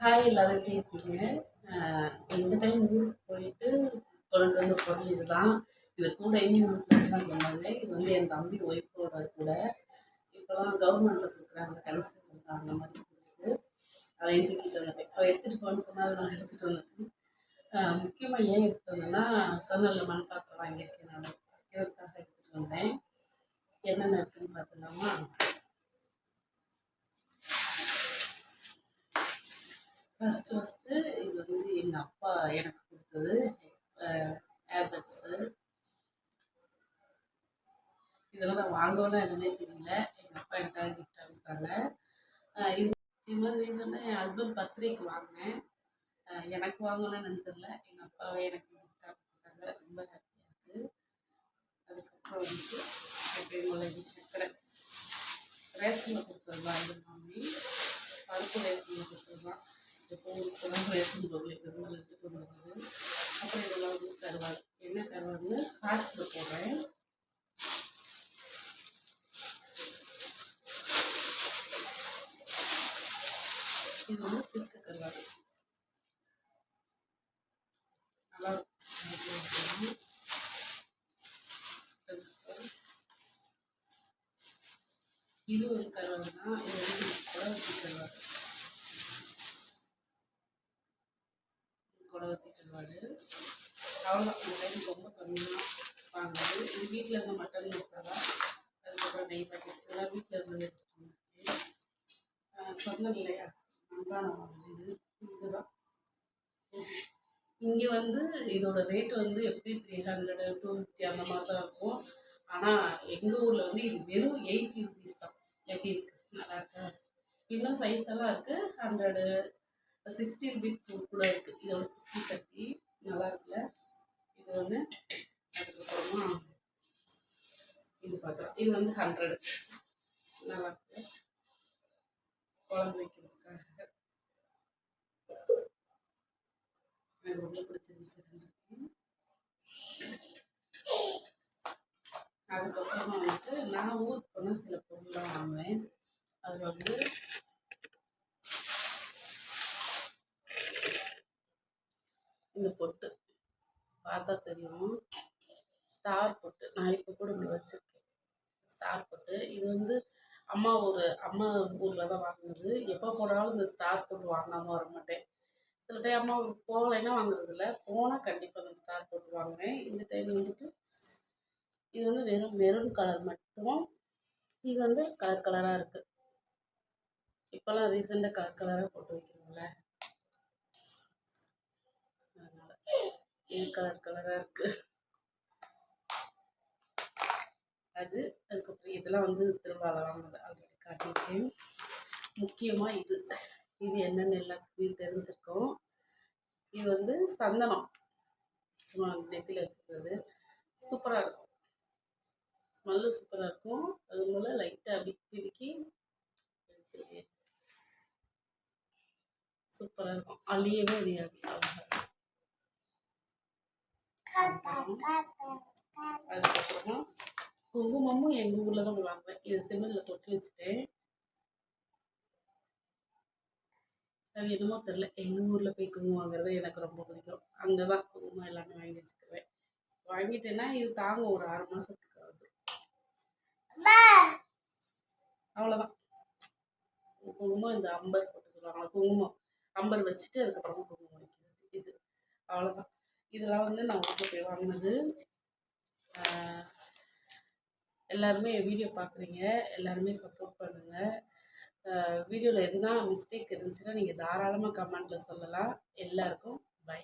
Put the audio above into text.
Hi எல்லாரும் எப்படி இருக்கீங்க இந்த டைம் ஊருக்கு போயிட்டு கொண்டு வந்த பொருள் இதுதான். இது கூட இன்னும் ஃப்ரெண்ட் தான் இது வந்து என் தம்பி ஒய்ஃபோட கூட. இப்போலாம் கவர்மெண்ட்டில் கொடுக்குறாங்க கன்சல் பண்ணுறாங்க அந்த மாதிரி கொடுக்குது அதை எடுத்துக்கிட்டு வந்துட்டேன். அவள் எடுத்துகிட்டு போகணும்னு சொன்னால் நான் எடுத்துகிட்டு வந்துட்டேன். முக்கியமாக ஏன் எடுத்துகிட்டு வந்தேன்னா சொன்னல மண் பாத்திரம் வாங்கியிருக்கேன் நான். வைக்கிறதுக்காக எடுத்துகிட்டு வந்தேன். என்னென்ன இருக்குதுன்னு பார்த்துக்கலாமா? ஃபஸ்ட்டு ஃபஸ்ட்டு இது வந்து எங்கள் அப்பா எனக்கு கொடுத்தது ஏர்பட்ஸு இதெல்லாம் நான் வாங்கணும்னு என்னன்னே தெரியல. எங்கள் அப்பா எனக்காக கிஃப்டாக கொடுத்தாங்க. இது இது மாதிரி ரீசனாக என் ஹஸ்பண்ட் பர்த்டேக்கு வாங்கினேன். எனக்கு வாங்கணும்னு எனக்கு தெரியல. எங்கள் அப்பாவே எனக்கு கிஃப்டாக கொடுத்தாங்க. ரொம்ப ஹாப்பியாக இருக்குது அதுக்கப்புறம் வந்து எப்படி சக்கரை ரேஷனில் கொடுத்தது தான். இது மாமி. பருப்பு ரேஷனில் கொடுத்தது தான். இப்போ எப்போ இப்போதான் எடுத்துகிட்டு போகல இருக்கிறதுனால எடுத்துகிட்டு வந்தது அப்புறம் இதெல்லாம் வந்து கருவாடு என்ன கருவாடுன்னு காய்ச்சல் போடுறேன் இது வந்து திருக்க கருவாடு நல்லா இருக்கும் இது ஒரு கருவாடு தான் இது வந்து குழந்தை கருவாடு குடவத்தி கருவாடு அவ்வளோதான் இந்த டைம் ரொம்ப கம்மியாக வாங்குது இது வீட்டில் இருந்த மட்டன் மசாலா அதுக்கப்புறம் நெய் பாக்கெட் இதெல்லாம் வீட்டில் இருந்து எடுத்துட்டு சொன்னேன் இல்லையா அன்பான இது. இதுதான். இங்கே வந்து இதோட ரேட் வந்து எப்படி த்ரீ ஹண்ட்ரடு டூ ஃபிஃப்டி அந்த மாதிரி தான் இருக்கும். ஆனால் எங்கள் ஊரில் வந்து இது வெறும் எயிட்டி ருபீஸ் தான். எப்படி இருக்கு? நல்லா இருக்கா? இன்னும் சைஸ் எல்லாம் இருக்குது ஹண்ட்ரடு சிக்ஸ்டி ருபீஸ் கூட இருக்குது இதோட குட்டி சட்டி. நல்லா இருக்குல்ல? இது வந்து அதுக்கப்புறமா இது பார்க்குறோம் இது வந்து ஹண்ட்ரடு நல்லா இருக்கு. குழம்பு வைக்கிறதுக்காக. எனக்கு ரொம்ப பிடிச்சிருந்துச்சு அதுக்கப்புறமா வந்துட்டு நான் ஊருக்கு போனால் சில பொருள்லாம் வாங்குவேன். அது வந்து இந்த பொட்டு. பார்த்தா தெரியும். ஸ்டார் பொட்டு நான் இப்போ கூட இப்படி வச்சுருக்கேன். ஸ்டார் பொட்டு இது வந்து அம்மா ஒரு அம்மா ஊரில் தான் வாங்கினது. எப்போ போனாலும் இந்த ஸ்டார் பொட்டு வாங்காமல் வர மாட்டேன். சில டைம் அம்மா போகலைன்னா வாங்குறது இல்லை. போனால் கண்டிப்பாக நான் ஸ்டார் பொட்டு வாங்குவேன். இந்த டைம் வந்துட்டு இது வந்து வெறும் மெரூன் கலர் மட்டும். இது வந்து கலர் கலராக இருக்குது இப்போல்லாம் ரீசெண்டாக கலர் கலராக போட்டு வைக்கிறோம்ல. இது கலர் கலராக இருக்குது அது அதுக்கப்புறம் இதெல்லாம் வந்து திருவிழாவில் வாங்கினது ஆல்ரெடி காட்டியிருக்கேன். முக்கியமாக இது. இது என்னென்னு எல்லாத்துக்குமே தெரிஞ்சிருக்கும். இது வந்து சந்தனம். சும்மா நெத்தியில் வச்சுக்கிறது சூப்பராக இருக்கும். ஸ்மெல்லு சூப்பராக இருக்கும். அது போல் லைட்டாக அப்படி பிரிக்கி சூப்பராக இருக்கும். அழியவே முடியாது அதுக்கப்புறமா குங்குமமும் எங்கள் ஊரில் தான் வாங்குவேன் இது சிமெண்டில் தொட்டி வச்சுட்டேன். அது என்னமோ தெரில எங்கள் ஊரில் போய் குங்குமம் வாங்குறது எனக்கு ரொம்ப பிடிக்கும். அங்கே தான் குங்குமம் எல்லாமே வாங்கி வச்சுக்குவேன். வாங்கிட்டேன்னா இது தாங்க ஒரு ஆறு மாதத்துக்கு ஆகுது. அவ்வளோதான் குங்குமம் இந்த அம்பர் போட்டு சொல்லுவாங்க குங்குமம். அம்பர் வச்சுட்டு அதுக்கப்புறமா குங்குமம் வைக்கிறது. இது அவ்வளோதான் இதெல்லாம் வந்து நான் ஊருக்கு போய் வாங்கினது. எல்லாருமே எல்லாருமே வீடியோ பார்க்குறீங்க எல்லாருமே சப்போர்ட் பண்ணுங்கள் வீடியோவில் எதுனா மிஸ்டேக் இருந்துச்சுன்னா நீங்கள் தாராளமாக கமெண்ட்டில் சொல்லலாம். எல்லாருக்கும் பை